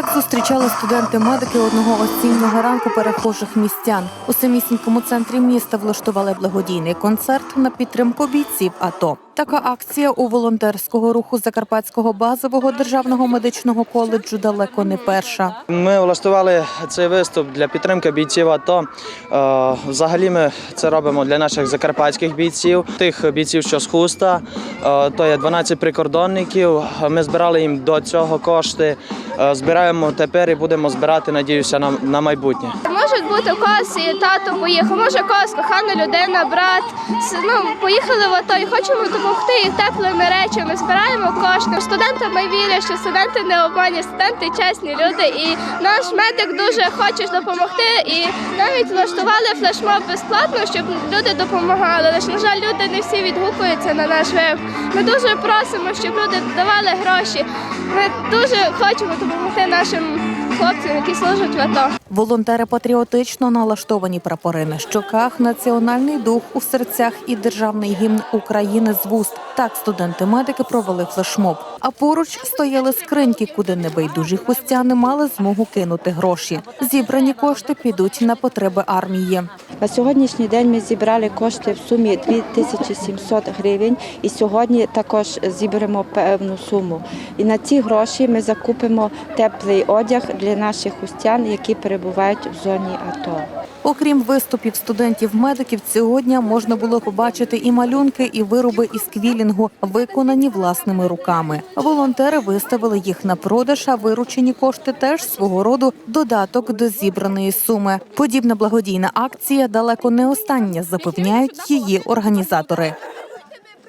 Так зустрічали студенти-медики одного осіннього ранку перехожих містян. У самісінькому центрі міста влаштували благодійний концерт на підтримку бійців АТО. Така акція у волонтерського руху Закарпатського базового державного медичного коледжу далеко не перша. Ми влаштували цей виступ для підтримки бійців АТО. Е, Взагалі ми це робимо для наших закарпатських бійців, тих бійців, що з хуста. Е, То є 12 прикордонників. Ми збирали їм до цього кошти. Е, Збираємо тепер і будемо збирати, надіюся, на, на майбутнє. Може бути когось і тато поїхав, може когось кохана людина, брат. Ну, поїхали в АТО і хочемо допомогти їх теплими речами. Збираємо кошти. Студенти ми вірять, що студенти не обманні, студенти чесні люди. І наш медик дуже хоче допомогти. І навіть влаштували флешмоб безплатно, щоб люди допомагали. Лише, на жаль, люди не всі відгукуються на наш веб. Ми дуже просимо, щоб люди давали гроші. Ми дуже хочемо допомогти нашим хлопцям, які служать в АТО. Волонтери патріотично налаштовані прапори на щоках, національний дух у серцях і державний гімн України з вуст. Так студенти-медики провели флешмоб. А поруч стояли скриньки, куди небайдужі хустяни мали змогу кинути гроші. Зібрані кошти підуть на потреби армії. На сьогоднішній день ми зібрали кошти в сумі 2700 гривень і сьогодні також зіберемо певну суму. І на ці гроші ми закупимо теплий одяг для наших хустян, які перебувають в зоні АТО. Окрім виступів студентів-медиків, сьогодні можна було побачити і малюнки, і вироби із квілінгу, виконані власними руками. Волонтери виставили їх на продаж, а виручені кошти теж свого роду додаток до зібраної суми. Подібна благодійна акція далеко не остання, запевняють її організатори.